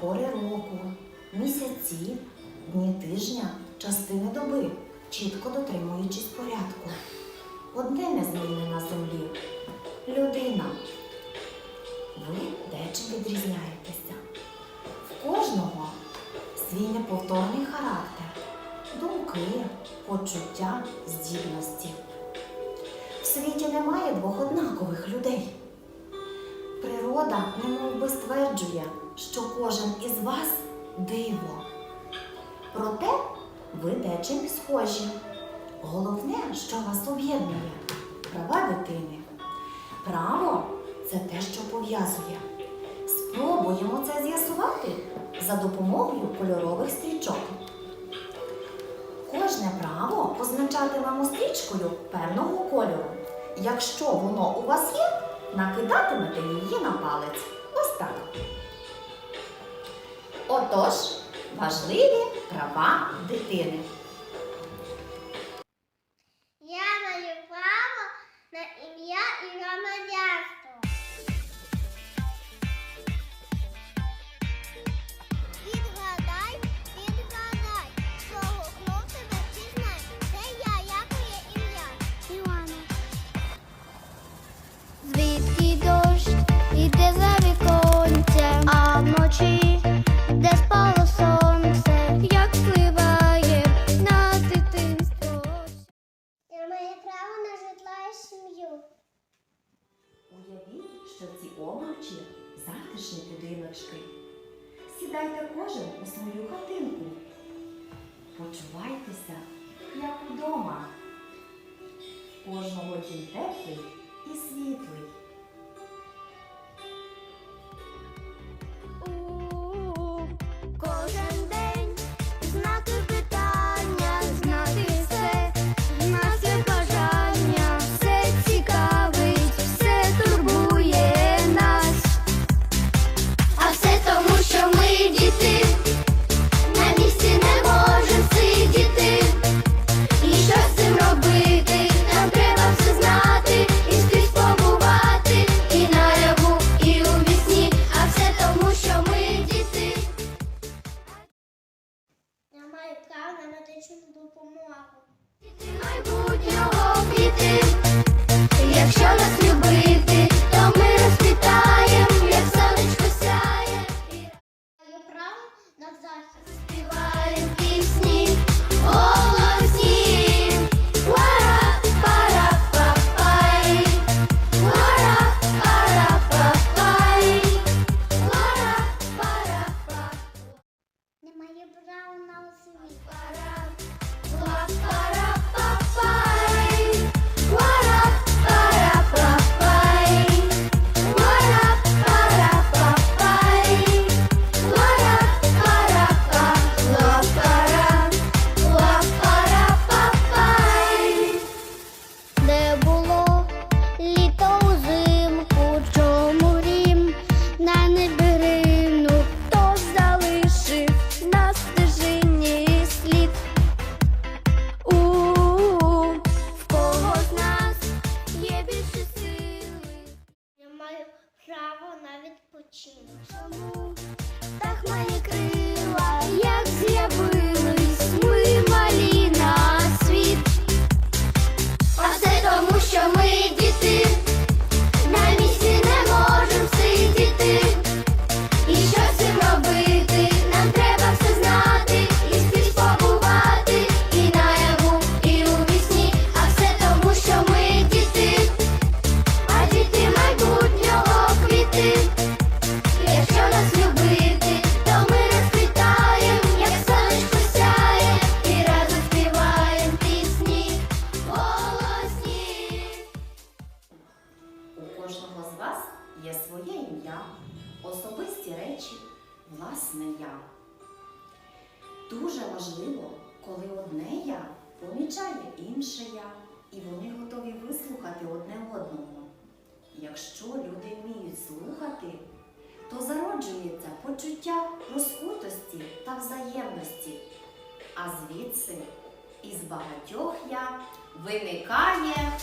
пори року, місяці, дні тижня, частини доби, чітко дотримуючись порядку. Одне незмінне на землі людина. Ви дечим відрізняєтеся. В кожного свій неповторний характер, думки, почуття, здібності. В світі немає двох однакових людей. Природа немов би стверджує, що кожен із вас диво. Проте ви дечим схожі. Головне, що вас об'єднує права дитини. Право це те, що пов'язує. Спробуємо це з'ясувати за допомогою кольорових стрічок. Кожне право позначатимемо стрічкою певного кольору. Якщо воно у вас є, накидатимете її на палець. Ось так. Отож, важливі права дитини. На житла і сім'ю. Уявіть, що ці обручі затишні будиночки. Сідайте кожен у свою хатинку. Почувайтеся, як удома. Кожного день теплий і світлий. Чому так мої крила, власне я. Дуже важливо, коли одне я помічає інше я, і вони готові вислухати одне одного. Якщо люди вміють слухати, то зароджується почуття розкутості та взаємності, а звідси із багатьох я виникає